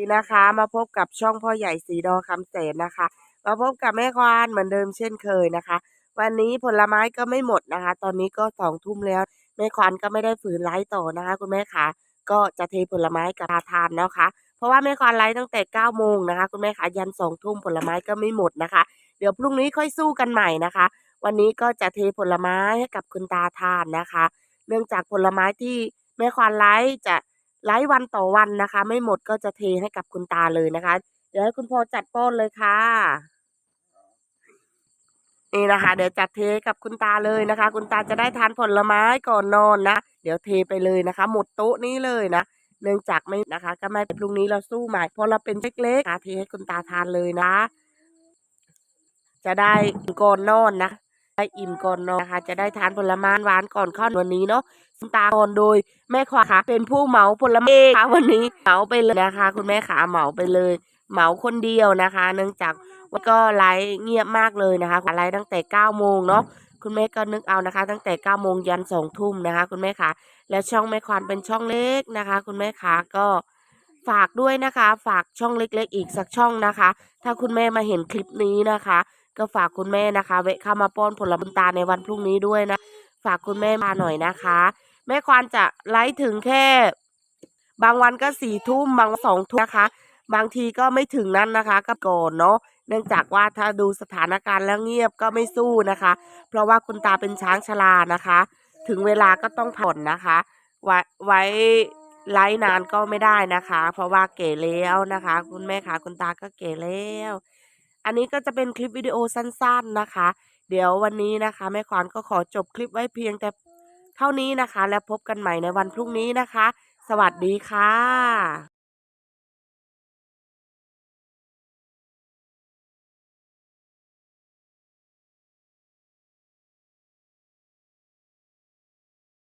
ดีนะคะ มาพบกับช่องพ่อใหญ่สีดอคำแสนนะคะ มาพบกับแม่ควานเหมือนเดิมเช่นเคยนะคะ วันนี้ผลไม้ก็ไม่หมดนะคะ ตอนนี้ก็สองทุ่มแล้วแม่ควานก็ไม่ได้ฝืนไลฟ์ต่อนะคะ คุณแม่คะก็จะเทผลไม้กับตาทานนะคะ เพราะว่าแม่ควานไลฟ์ตั้งแต่9ก้าโมงนะคะ คุณแม่คะยันสองทุ่มผลไม้ก็ไม่หมดนะคะ เดี๋ยวพรุ่งนี้ค่อยสู้กันใหม่นะคะ วันนี้ก็จะเทผลไม้ให้กับคุณตาทานนะคะ เนื่องจากผลไม้ที่แม่ควานไลฟ์จะ ไลฟ์วันต่อวันนะคะ ไม่หมดก็จะเทให้กับคุณตาเลยนะคะ เดี๋ยวให้คุณพ่อจัดป้อนเลยค่ะ นี่นะคะ เดี๋ยวจัดเทให้กับคุณตาเลยนะคะ คุณตาจะได้ทานผลไม้ก่อนนอนนะเดี๋ยวเทไปเลยนะคะ หมดโต๊ะนี้เลยนะเนื่องจากไม่นะคะ ก็ไม่พรุ่งนี้เราสู้ใหม่เพราะเราเป็นเล็กๆนะคะเทให้คุณตาทานเลยนะ จะได้ก่อนนอนนะ ได้อิ่มก่อนนอนนะคะ จะได้ทานผลไม้หวานก่อนเข้านวันนี้เนาะคุณตาก่อนโดยแม่ขวาค่ะเป็นผู้เหมาผลไม้ค่ะวันนี้เหมาไปเลยนะคะ คุณแม่ขาเหมาไปเลย เหมาคนเดียวนะคะ เนื่องจากว่าก็ไลฟ์เงียบมากเลยนะคะไลฟ์ตั้งแต่9ก้าโมงเนาะคุณแม่ก็นึกเอานะคะ ตั้งแต่9ก้าโมงยันสองทุ่มนะคะ คุณแม่ขาแล้วช่องแม่ควานเป็นช่องเล็กนะคะ คุณแม่ขาก็ฝากด้วยนะคะ ฝากช่องเล็ก ๆ อีกสักช่องนะคะ ถ้าคุณแม่มาเห็นคลิปนี้นะคะ ก็ฝากคุณแม่นะคะแวะเข้ามาป้อนผลไม้ตาในวันพรุ่งนี้ด้วยนะ ฝากคุณแม่มาหน่อยนะคะ แม่ควานจะไลฟ์ถึงแค่ บางวันก็สี่ทุ่มบางวันสองทุ่มนะคะ บางทีก็ไม่ถึงนั้นนะคะก็ก่อนเนาะเนื่องจากว่าถ้าดูสถานการณ์แล้วเงียบก็ไม่สู้นะคะ เพราะว่าคุณตาเป็นช้างชรานะคะ ถึงเวลาก็ต้องผ่อนนะคะ ไว้ไว้ไลฟ์นานก็ไม่ได้นะคะ เพราะว่าเก๋แล้วนะคะ คุณแม่คะคุณตาก็เก๋แล้ว อันนี้ก็จะเป็นคลิปวิดีโอสั้นๆนะคะ เดี๋ยววันนี้นะคะแม่ขวานก็ขอจบคลิปไว้เพียงแต่เท่านี้นะคะ แล้วพบกันใหม่ในวันพรุ่งนี้นะคะ สวัสดีค่ะ